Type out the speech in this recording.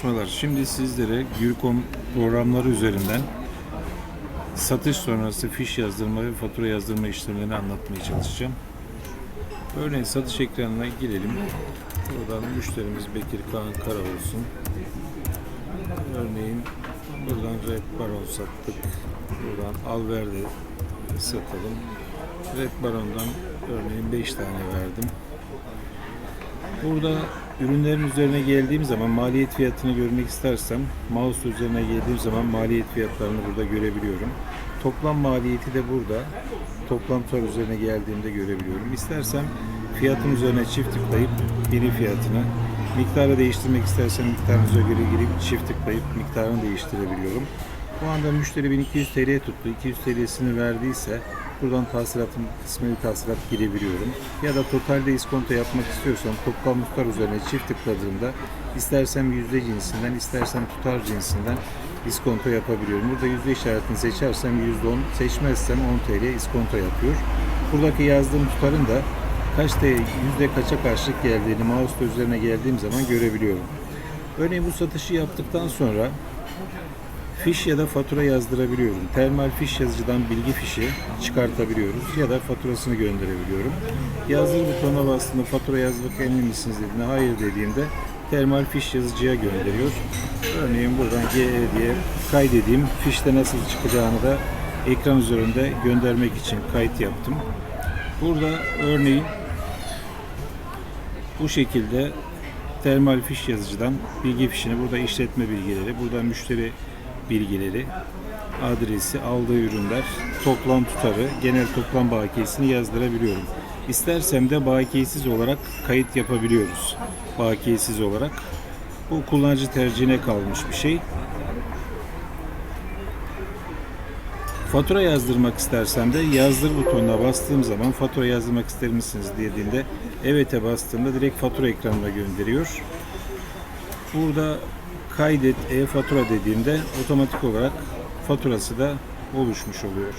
Çalışmalar. Şimdi sizlere Gürcom programları üzerinden satış sonrası fiş yazdırma ve fatura yazdırma işlemlerini anlatmaya çalışacağım. Örneğin satış ekranına girelim. Buradan müşterimiz Bekir Kaan Kara olsun. Örneğin buradan Red Baron sattık. Buradan Alverde satalım. Red Baron'dan örneğin 5 tane verdim. Burada ürünlerin üzerine geldiğim zaman maliyet fiyatını görmek istersem mouse üzerine geldiğim zaman maliyet fiyatlarını burada görebiliyorum. Toplam maliyeti de burada toplam tutar üzerine geldiğimde görebiliyorum. İstersem fiyatın üzerine çift tıklayıp biri fiyatını miktarı değiştirmek istersem miktarınıza göre girip çift tıklayıp miktarını değiştirebiliyorum. Bu anda müşteri 1200 TL tuttu. 200 TL'sini verdiyse buradan tahsilatın kısmı bir tahsilat girebiliyorum. Ya da totalde iskonto yapmak istiyorsam toplam tutar üzerine çift tıkladığımda istersem yüzde cinsinden istersem tutar cinsinden iskonto yapabiliyorum. Burada yüzde işaretini seçersem yüzde 10 seçmezsem 10 TL iskonto yapıyor. Buradaki yazdığım tutarın da kaç TL, yüzde kaça karşılık geldiğini mouse üzerine geldiğim zaman görebiliyorum. Örneğin bu satışı yaptıktan sonra fiş ya da fatura yazdırabiliyorum. Termal fiş yazıcıdan bilgi fişi çıkartabiliyoruz ya da faturasını gönderebiliyorum. Yazdır butonuna bastığımda fatura yazmak emin misiniz dediğinde hayır dediğimde termal fiş yazıcıya gönderiyor. Örneğin buradan GE diye kaydedeyim. Fişte nasıl çıkacağını da ekran üzerinde göndermek için kayıt yaptım. Burada örneğin bu şekilde termal fiş yazıcıdan bilgi fişini burada işletme bilgileri, burada müşteri bilgileri, adresi, aldığı ürünler, toplam tutarı, genel toplam bakiyesini yazdırabiliyorum. İstersem de bakiyesiz olarak kayıt yapabiliyoruz. Bakiyesiz olarak. Bu kullanıcı tercihine kalmış bir şey. Fatura yazdırmak istersem de yazdır butonuna bastığım zaman fatura yazdırmak ister misiniz dediğinde evet'e bastığımda direkt fatura ekranına gönderiyor. Burada kaydet e-fatura dediğimde otomatik olarak faturası da oluşmuş oluyor.